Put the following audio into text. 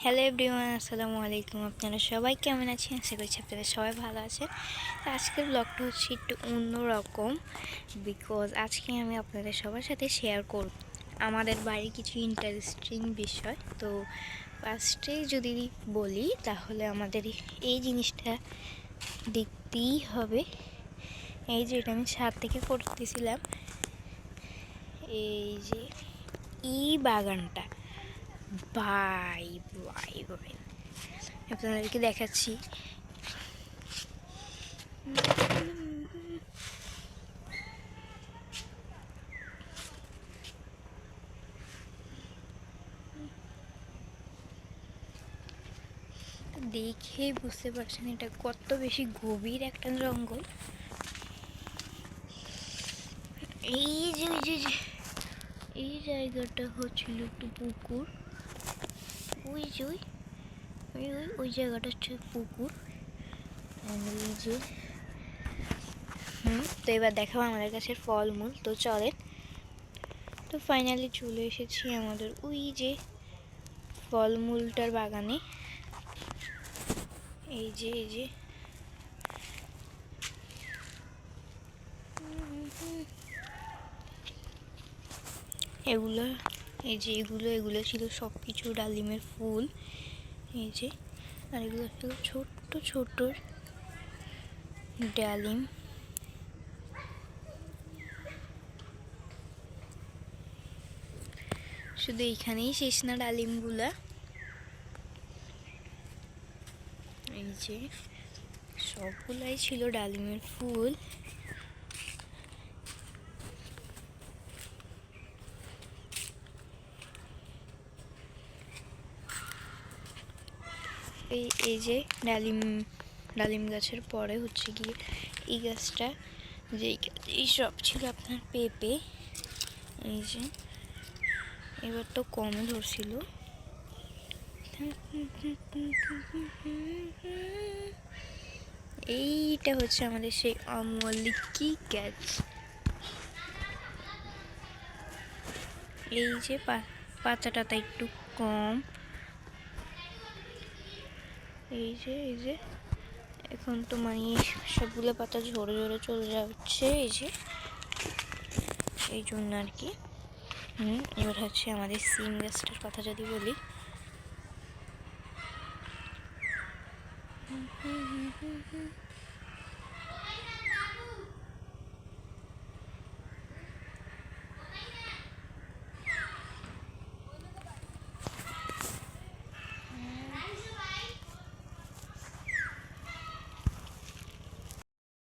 Hello everyone আসসালামু আলাইকুম। আপনারা সবাই কেমন আছেন? আশা করছি আপনারা সবাই ভালো আছেন। আজকের ব্লগটা হচ্ছে একটু অন্যরকম বিকজ আজকে আমি আপনাদের সবার সাথে শেয়ার করব। আমাদের বাড়ির কিছু ইন্টারেস্টিং বিষয়। তো ফার্স্টে যদি বলি, তাহলে আমাদের এই জিনিসটা দেখতেই হবে। এই যে এটা আমি ছাদ থেকে করতেছিলাম। এই যে ই বাগানটা। বাই আপনাদেরকে দেখাচ্ছি। দেখে বুঝতে পারছেন এটা কত বেশি গভীর একটা জঙ্গল। এই যে যে যে- এই জায়গাটা হচ্ছিল একটু পুকুর। ওই যে ওই ওই ওই ওই জায়গাটা হচ্ছে পুকুর। এই যে, হুম, তো এবার দেখাবো আমাদের কাছে ফলমূল। তো চলেন। তো ফাইনালি চলে এসেছি আমাদের ওই যে ফলমূলটার বাগানে। এই যে এই যে। এগুলো এই যে এগুলো এগুলো ছিল সব কিছু ডালিমের ফুল। এই যে, আর এগুলো ছিল ছোট্ট ছোট্ট ডালিম। শুধু এইখানেই শেষ না ডালিমগুলা। এই যে সবগুলাই ছিল ডালিমের ফুল। এই এই যে ডালিম ডালিম গাছের পরে হচ্ছে গিয়ে এই গাছটা, যে এই সব ছিল আপনার পেঁপে, এই যে। এবার তো কমে ধরছিল। এইটা হচ্ছে আমাদের সেই আমলিকি গাছ। এই যে পাতা টাতা একটু কম। এই যে এই যে। এখন তো মানে সবগুলো পাতা ঝরে ঝরে চলে যাচ্ছে, এই যে। এই জন্য আর কি। হুম, এবার হচ্ছে আমাদের সিম গাছটার কথা যদি বলি। হুম হুম হুম হুম।